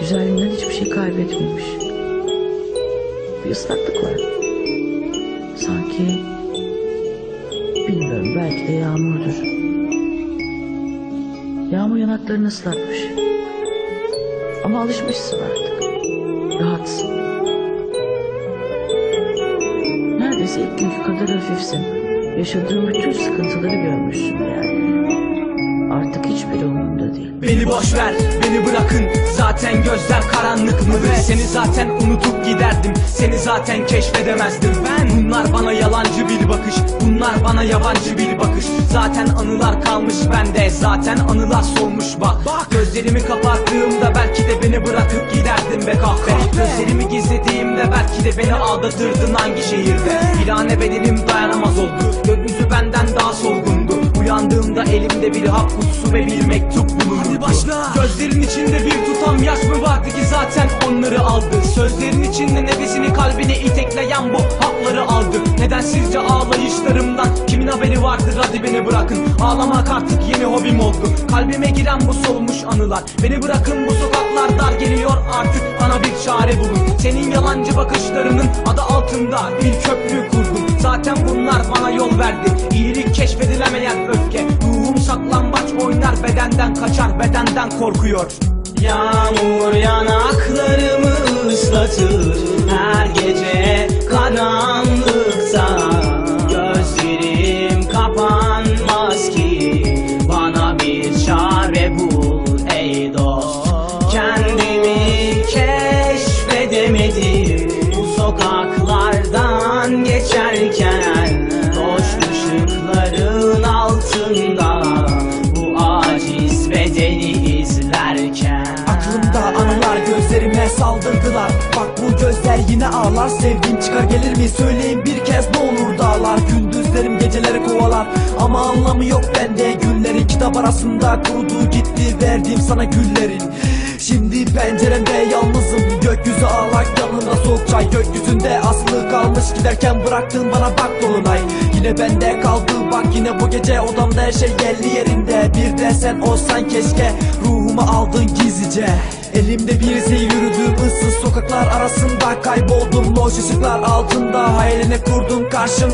Güzelliğinden hiçbir şey kaybetmemiş. Bir ıslaklık var. Sanki bilmiyorum belki de yağmurdur. Yağmur yanaklarını ıslatmış. Ama alışmışsın artık. Rahatsın. Neredeyse ilk günkü kadar hafifsin. Yaşadığın bütün sıkıntıları görmüşsün Beni boş ver, beni bırakın. Zaten gözler karanlık mıdır? Seni zaten unutup giderdim. Seni zaten keşfedemezdim. Ben Bunlar bana yalancı bir bakış. Bunlar bana yabancı bir bakış. Zaten anılar kalmış bende. Zaten anılar solmuş bak. Gözlerimi kapattığımda belki de beni bırakıp giderdin be kahve Gözlerimi gizlediğimde belki de beni aldatırdın hangi şehirde? Bilane bedenim dayanamaz oldu. Gökyüzü benden daha Uyandığımda elimde bir hap kutusu ve bir mektup bulunurdu Hadi başla. Gözlerin içinde bir tutam yaş mı vardı ki zaten onları aldı? Sözlerin içinde nefesini kalbini itekleyen bu hapları aldı. Nedensizce ağlayışlarımdan kimin haberi vardır? Hadi beni bırakın. Ağlamak artık yeni hobim oldu. Kalbime giren bu solmuş anılar. Beni bırakın bu sokaklar dar geliyor artık. Bana bir çare bulun. Senin yalancı bakışlarının adı altında bir köprü kurdum. Zaten bunlar bana yol verdi. İyilik keşfedilemeyen öfke kaçar bedenden korkuyor. Yağmur yanaklarımı ıslatır. Her gece saldırdılar Bak bu gözler yine ağlar. Sevdiğim çıkar gelir mi? Söyleyin bir kez ne olur dağlar. Gündüzlerim geceleri kovalar. Ama anlamı yok bende. Gülleri kitap arasında kurudu gitti. Verdiğim sana güllerin. Şimdi penceremde yalnızım. Gökyüzü ağlak yanında soğuk çay. Gökyüzünde asılı kalmış. Giderken bıraktın bana bak dolunay. Yine bende kaldı. Bak yine bu gece odamda her şey yerli yerinde. Bir de sen olsan keşke ruhumu aldın gizlice. Elimde bir zil yürüdüm ıssız sokaklar arasında Kayboldum. Loş ışıklar altında Hayalini kurdum karşımda